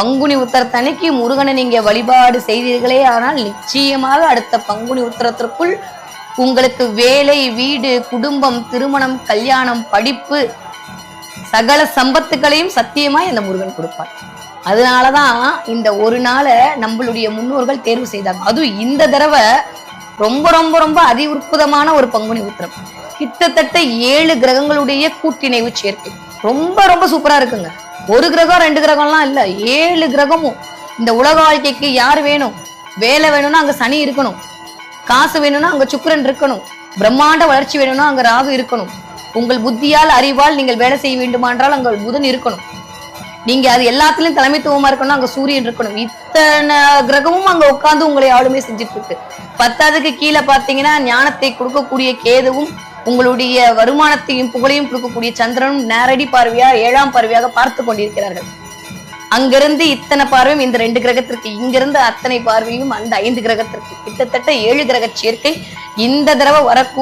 பங்குனி உத்தரத்தன்னைக்கு முருகனை நீங்க வழிபாடு செய்தீர்களே. ஆனால் நிச்சயமாக அடுத்த பங்குனி உத்தரத்திற்குள் உங்களுக்கு வேலை வீடு குடும்பம் திருமணம் கல்யாணம் படிப்பு சகல சம்பத்துகளையும் சத்தியமாய் அந்த முருகன் கொடுப்பார். அதனாலதான் இந்த ஒரு நாளை நம்மளுடைய முன்னோர்கள் தேர்வு செய்தாங்க. அதுவும் இந்த தடவை ரொம்ப ரொம்ப ரொம்ப அதி உற்புதமான ஒரு பங்குனி உத்திரம். கிட்டத்தட்ட ஏழு கிரகங்களுடைய கூட்டிணைவு சேர்க்கை. ரொம்ப ரொம்ப சூப்பரா இருக்குங்க. ஒரு கிரகம் ரெண்டு கிரகம்லாம் இல்ல. ஏழு கிரகமும். இந்த உலக வாழ்க்கைக்கு யார் வேணும்? வேலை வேணும்னா அங்க சனி இருக்கணும். காசு வேணும்னா அங்க சுக்கிரன் இருக்கணும். பிரம்மாண்ட வளர்ச்சி வேணும்னா அங்க ராகு இருக்கணும். உங்கள் புத்தியால் அறிவால் நீங்கள் வேலை செய்ய வேண்டுமான்றால் அங்க புதன் இருக்கணும். நீங்க அது எல்லாத்துலயும் தலைமைத்துவமா இருக்கணும் அங்க சூரியன் இருக்கணும். இத்தனை கிரகமும் அங்க உட்கார்ந்து உங்களை ஆளுமே செஞ்சுட்டு இருக்கு. பத்தாவதுக்கு கீழே பாத்தீங்கன்னா ஞானத்தை கொடுக்கக்கூடிய கேதுவும் உங்களுடைய வருமானத்தையும் புகழையும் கொடுக்கக்கூடிய சந்திரனும் நேரடி பார்வையா ஏழாம் பார்வையாக பார்த்து கொண்டிருக்கிறார்கள். அங்கிருந்து இத்தனை பார்வையும் இந்த ரெண்டு கிரகத்திற்கு இங்கிருந்து அத்தனை பார்வையும் அந்த ஐந்து கிரகத்திற்கு. கிட்டத்தட்ட ஏழு கிரக சேர்க்கை இந்த தடவை வரக்கூடிய